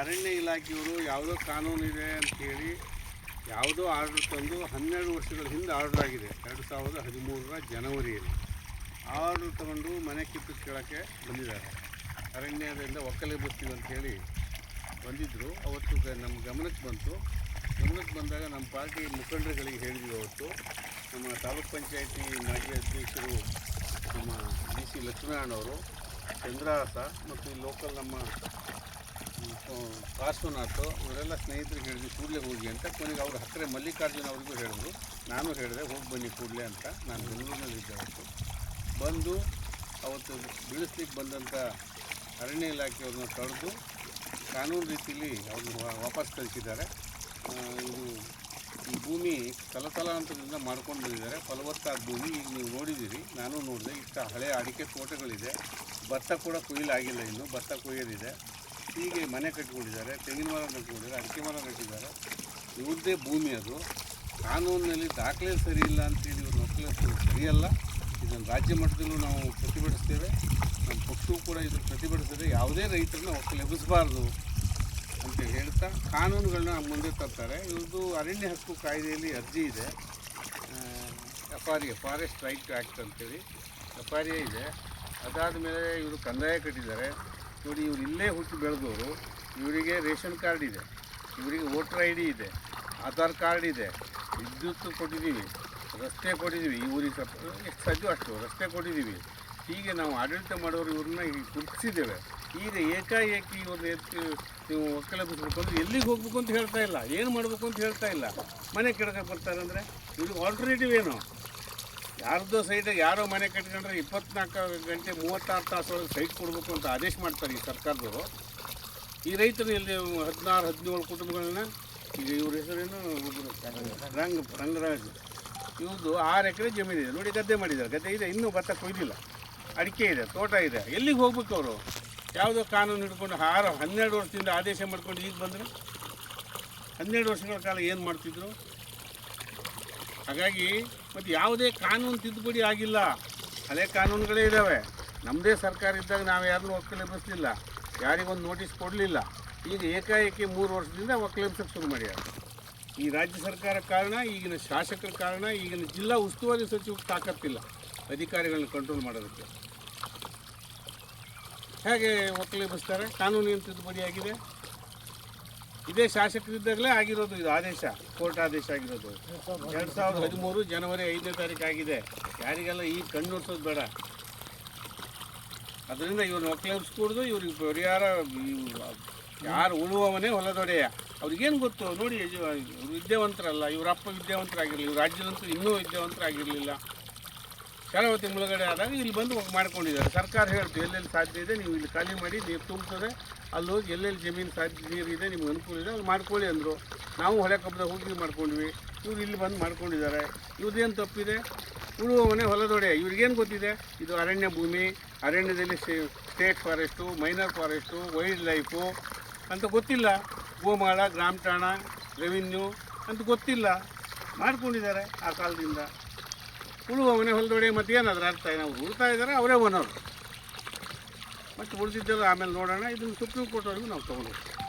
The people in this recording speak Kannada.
ಅರಣ್ಯ ಇಲಾಖೆಯವರು ಯಾವುದೋ ಕಾನೂನು ಇದೆ ಅಂತೇಳಿ ಯಾವುದೋ ಆರ್ಡ್ರ್ ತಂದು ಹನ್ನೆರಡು ವರ್ಷಗಳ ಹಿಂದೆ ಆರ್ಡ್ರ್ ಆಗಿದೆ. ಎರಡು ಸಾವಿರದ ಹದಿಮೂರರ ಜನವರಿಯಲ್ಲಿ. ಆರ್ಡರ್ ತಗೊಂಡು ಮನೆ ಕಿತ್ತು ಕೇಳೋಕ್ಕೆ ಬಂದಿದ್ದಾರೆ. ಅರಣ್ಯದಿಂದ ಒಕ್ಕಲೆ ಬರ್ತೀವಿ ಅಂತೇಳಿ ಬಂದಿದ್ದರು ಅವತ್ತು ನಮ್ಮ ಗಮನಕ್ಕೆ ಬಂತು. ಗಮನಕ್ಕೆ ಬಂದಾಗ ನಮ್ಮ ಪಾರ್ಟಿ ಮುಖಂಡರುಗಳಿಗೆ ಹೇಳಿದ್ವಿ ಅವತ್ತು. ನಮ್ಮ ತಾಲೂಕ್ ಪಂಚಾಯತಿ ಮಾಜಿ ಅಧ್ಯಕ್ಷರು ನಮ್ಮ ಡಿ ಸಿ ಲಕ್ಷ್ಮೀನಾರಾಯಣವರು ಚಂದ್ರಹಾಸ ಮತ್ತು ಲೋಕಲ್ ನಮ್ಮ ಪಾರ್ಶ್ವನಾಥ್ ಇವರೆಲ್ಲ ಸ್ನೇಹಿತರಿಗೆ ಹೇಳಿದ್ವಿ ಕೂಡಲೇ ಹೋಗಿ ಅಂತ. ಕೊನೆಗೆ ಅವ್ರ ಹತ್ತಿರ ಮಲ್ಲಿಕಾರ್ಜುನ ಅವ್ರಿಗೂ ಹೇಳಿದ್ರು. ನಾನು ಹೇಳಿದೆ, ಹೋಗಿ ಬನ್ನಿ ಕೂಡಲೇ ಅಂತ. ನಾನು ಬೆಂಗಳೂರಿನಲ್ಲಿ ಅವತ್ತು. ಬಂದು ಅವತ್ತು ಬೀಳಿಸ್ಲಿಕ್ಕೆ ಬಂದಂಥ ಅರಣ್ಯ ಇಲಾಖೆಯವ್ರನ್ನ ತಡೆದು ಕಾನೂನು ರೀತಿಯಲ್ಲಿ ಅವ್ರನ್ನ ವಾಪಸ್ ಕಳಿಸಿದ್ದಾರೆ. ಇದು ಈ ಭೂಮಿ ತಲತಲಾಂತರದಿಂದ ಮಾಡ್ಕೊಂಡು ಬಂದಿದ್ದಾರೆ. ಫಲವತ್ತಾದ ಭೂಮಿ ಈಗ ನೀವು ನೋಡಿದ್ದೀರಿ. ನಾನು ನೋಡಿದೆ ಇಷ್ಟ ಹಳೆಯ ಅಡಿಕೆ ತೋಟಗಳಿದೆ. ಭತ್ತ ಕೂಡ ಕೊಯ್ಲಾಗಿಲ್ಲ ಇನ್ನು. ಭತ್ತ ಕೊಯ್ಯೋದಿದೆ. ಹೀಗೆ ಮನೆ ಕಟ್ಕೊಂಡಿದ್ದಾರೆ, ತೆಂಗಿನ ಮರ ಕಟ್ಟಿಕೊಂಡಿದ್ದಾರೆ ಅಡಿಕೆ ಮರ ಕಟ್ಟಿದ್ದಾರೆ. ಇವ್ರದ್ದೇ ಭೂಮಿ ಅದು. ಕಾನೂನಿನಲ್ಲಿ ದಾಖಲೆ ಸರಿ ಇಲ್ಲ ಅಂತೇಳಿ ಇವ್ರು ಒಕ್ಕಲಿಸೋದು ಸರಿಯಲ್ಲ. ಇದನ್ನು ರಾಜ್ಯ ಮಟ್ಟದಲ್ಲೂ ನಾವು ಪ್ರತಿಭಟಿಸ್ತೇವೆ. ನಮ್ಮ ಪಕ್ಷವೂ ಕೂಡ ಇದನ್ನು ಪ್ರತಿಭಟಿಸಿದ್ರೆ ಯಾವುದೇ ರೈತರನ್ನ ಒಕ್ಕಲೆಬ್ಬಿಸಬಾರ್ದು ಅಂತ ಹೇಳ್ತಾ ಕಾನೂನುಗಳನ್ನ ಮುಂದೆ ತರ್ತಾರೆ. ಇವ್ರದ್ದು ಅರಣ್ಯ ಹಕ್ಕು ಕಾಯ್ದೆಯಲ್ಲಿ ಅರ್ಜಿ ಇದೆ. F R A forest right act ಅಂತೇಳಿ ಎಫ್ ಆರ್ ಎ ಇದೆ. ಅದಾದ ಮೇಲೆ ಇವರು ಕಂದಾಯ ಕಟ್ಟಿದ್ದಾರೆ. ನೋಡಿ, ಇವ್ರು ಇಲ್ಲೇ ಹುಟ್ಟಿ ಬೆಳೆದವರು, ಇವರಿಗೆ ರೇಷನ್ ಕಾರ್ಡ್ ಇದೆ, ಇವರಿಗೆ ವೋಟರ್ ಐ ಡಿ ಇದೆ, ಆಧಾರ್ ಕಾರ್ಡ್ ಇದೆ, ವಿದ್ಯುತ್ ಕೊಟ್ಟಿದ್ದೀವಿ, ರಸ್ತೆ ಕೊಟ್ಟಿದ್ದೀವಿ, ಈ ಊರಿಗೆ ಸ್ವಲ್ಪ, ಎಷ್ಟು ಸಾಧ್ಯ ಅಷ್ಟು ರಸ್ತೆ ಕೊಟ್ಟಿದ್ದೀವಿ. ಹೀಗೆ ನಾವು ಆಡಳಿತ ಮಾಡೋರು ಇವ್ರನ್ನ ಗುರುತಿಸಿದ್ದೇವೆ. ಈಗ ಏಕಾಏಕಿ ಇವ್ರನ್ನ ಎತ್ತಿ ನೀವು ಒಕ್ಕಲೆಬ್ಬಿಸ್ಬೇಕು ಅಂದ್ರೆ ಎಲ್ಲಿಗೆ ಹೋಗ್ಬೇಕು ಅಂತ ಹೇಳ್ತಾ ಇಲ್ಲ, ಏನು ಮಾಡಬೇಕು ಅಂತ ಹೇಳ್ತಾ ಇಲ್ಲ. ಮನೆ ಕೆಡಕ್ಕೆ ಬರ್ತಾರೆ ಅಂದರೆ ಇವ್ರಿಗೆ ಆಲ್ಟರ್ನೇಟಿವ್ ಏನು? ಯಾರ್ದೋ ಸೈಟ್ ಯಾರೋ ಮನೆ ಕಟ್ಕೊಂಡ್ರೆ ಇಪ್ಪತ್ನಾಲ್ಕು ಗಂಟೆ ಮೂವತ್ತಾರು ತಾಸೊಳಗೆ ಸೈಟ್ ಕೊಡಬೇಕು ಅಂತ ಆದೇಶ ಮಾಡ್ತಾರೆ ಈ ಸರ್ಕಾರದವರು. ಈ ರೈತರು ಇಲ್ಲಿ ಹದಿನಾರು, ಹದಿನೇಳು ಕುಟುಂಬಗಳನ್ನ, ಈಗ ಇವ್ರ ಹೆಸರೇನು? ರಂಗ, ರಂಗರಾಜ್. ಇವ್ರದ್ದು ಆರು ಎಕರೆ ಜಮೀನಿದೆ ನೋಡಿ ಗದ್ದೆ ಮಾಡಿದ್ದಾರೆ. ಗದ್ದೆ ಇದೆ. ಇನ್ನೂ ಭತ್ತ ಕೊಯ್ದಿಲ್ಲ. ಅಡಿಕೆ ಇದೆ. ತೋಟ ಇದೆ. ಎಲ್ಲಿಗೆ ಹೋಗ್ಬೇಕು ಅವರು? ಯಾವುದೋ ಕಾನೂನು ಹಿಡ್ಕೊಂಡು ಆರು, ಹನ್ನೆರಡು ವರ್ಷದಿಂದ ಆದೇಶ ಮಾಡ್ಕೊಂಡು ಈಗ ಬಂದರೆ? ಹನ್ನೆರಡು ವರ್ಷಗಳ ಕಾಲ ಏನು ಮಾಡ್ತಿದ್ರು? ಹಾಗಾಗಿ ಮತ್ತು ಯಾವುದೇ ಕಾನೂನು ತಿದ್ದುಪಡಿ ಆಗಿಲ್ಲ. ಹಳೆ ಕಾನೂನುಗಳೇ ಇದ್ದಾವೆ ನಮ್ಮದೇ ಸರ್ಕಾರ ಇದ್ದಾಗ ನಾವು ಯಾರನ್ನೂ ಒಕ್ಕಲೆಬ್ಬಿಸಲಿಲ್ಲ. ಯಾರಿಗೊಂದು ನೋಟಿಸ್ ಕೊಡಲಿಲ್ಲ. ಈಗ ಏಕಾಏಕಿ ಮೂರು ವರ್ಷದಿಂದ ಒಕ್ಕಲೆಬ್ಸಕ್ಕೆ ಶುರು ಮಾಡ್ಯಾರ. ಈ ರಾಜ್ಯ ಸರ್ಕಾರ ಕಾರಣ, ಈಗಿನ ಶಾಸಕರ ಕಾರಣ, ಈಗಿನ ಜಿಲ್ಲಾ ಉಸ್ತುವಾರಿ ಸಚಿವಕ್ಕೆ ತಾಕತ್ತಿಲ್ಲ. ಅಧಿಕಾರಿಗಳನ್ನ ಕಂಟ್ರೋಲ್ ಮಾಡೋದಕ್ಕೆ. ಹೇಗೆ ಒಕ್ಕಲೆಬ್ಬಿಸ್ತಾರೆ? ಕಾನೂನು ಏನು ತಿದ್ದುಪಡಿ ಆಗಿದೆ. ಇದೇ ಶಾಸಕರಿದ್ದಾಗಲೇ ಆಗಿರೋದು ಇದು ಆದೇಶ, ಕೋರ್ಟ್ ಆದೇಶ ಆಗಿರೋದು. ಎರಡು ಸಾವಿರದ ಹದಿಮೂರು ಜನವರಿ ಐದನೇ ತಾರೀಕು ಆಗಿದೆ. ಯಾರಿಗೆಲ್ಲ ಕಣ್ಣು ಬೇಡ. ಅದರಿಂದ ಇವ್ರನ್ನ ಒಕ್ಕಲೆಬ್ಸ್ಕೂಡ್ದು, ಇವ್ರಿಗೆ ಪರಿಹಾರ ಯಾರು ಉಳುವವನೇ ಹೊಲದೊಡೆಯ. ಅವ್ರಿಗೇನು ಗೊತ್ತು? ನೋಡಿ ವಿದ್ಯಾವಂತರಲ್ಲ ಇವರಪ್ಪ ವಿದ್ಯಾವಂತರಾಗಿರಲಿಲ್ಲ ಇವ್ರ ರಾಜ್ಯದಂತೂ ಇನ್ನೂ ವಿದ್ಯಾವಂತರಾಗಿರಲಿಲ್ಲ. ಶರಾವತಿ ಮುಳುಗಡೆ ಆದಾಗ ಇಲ್ಲಿ ಬಂದು ಮಾಡ್ಕೊಂಡಿದ್ದಾರೆ. ಸರ್ಕಾರ ಹೇಳ್ತು, ಎಲ್ಲೆಲ್ಲಿ ಸಾಧ್ಯ ಇದೆ ನೀವು ಇಲ್ಲಿ ಖಾಲಿ ಮಾಡಿ, ನೀರು ತುಂಬ್ತದೆ. ಅಲ್ಲಿ ಹೋಗಿ ಎಲ್ಲೆಲ್ಲಿ ಜಮೀನು ಸಾಧ್ಯ, ನೀರು ಇದೆ, ನಿಮ್ಗೆ ಅನುಕೂಲ ಇದೆ, ಅಲ್ಲಿ ಮಾಡ್ಕೊಳ್ಳಿ ಅಂದರು. ನಾವು ಹೊಳೆ ಕಬ್ಬದ ಹೋಗಿ ಮಾಡ್ಕೊಂಡ್ವಿ. ಇವ್ರು ಇಲ್ಲಿ ಬಂದು ಮಾಡ್ಕೊಂಡಿದ್ದಾರೆ. ಇವ್ರದ್ದೇನು ತಪ್ಪಿದೆ? ಉಳುವ ಮನೆ ಹೊಲದೊಡೆ. ಇವ್ರಿಗೇನು ಗೊತ್ತಿದೆ? ಇದು ಅರಣ್ಯ ಭೂಮಿ, ಅರಣ್ಯದಲ್ಲಿ state forest, minor forest, wild life ಅಂತ ಗೊತ್ತಿಲ್ಲ. ಗೋಮಾಳ ಗ್ರಾಮ ಠಾಣ ರೆವಿನ್ಯೂ ಅಂತ ಗೊತ್ತಿಲ್ಲ. ಮಾಡ್ಕೊಂಡಿದ್ದಾರೆ ಆ ಕಾಲದಿಂದ. ಉಳುವ ಮನೆ ಹೊಲದೊಡೆ ಮತ್ತೆ ಏನಾದ್ರೂ ಅರ್ಥ ನಾವು ಉಳ್ತಾ ಇದ್ದಾರೆ, ಅವರೇ ಓನರು. ಮತ್ತು ಉಳಿದಿದ್ದೆಲ್ಲ ಆಮೇಲೆ ನೋಡೋಣ, ಇದನ್ನು ಸುಪ್ರೀಂ ಕೋರ್ಟ್ವರೆಗೂ ನಾವು ತೊಗೊಂಡು ಹೋಗ್ತೀವಿ.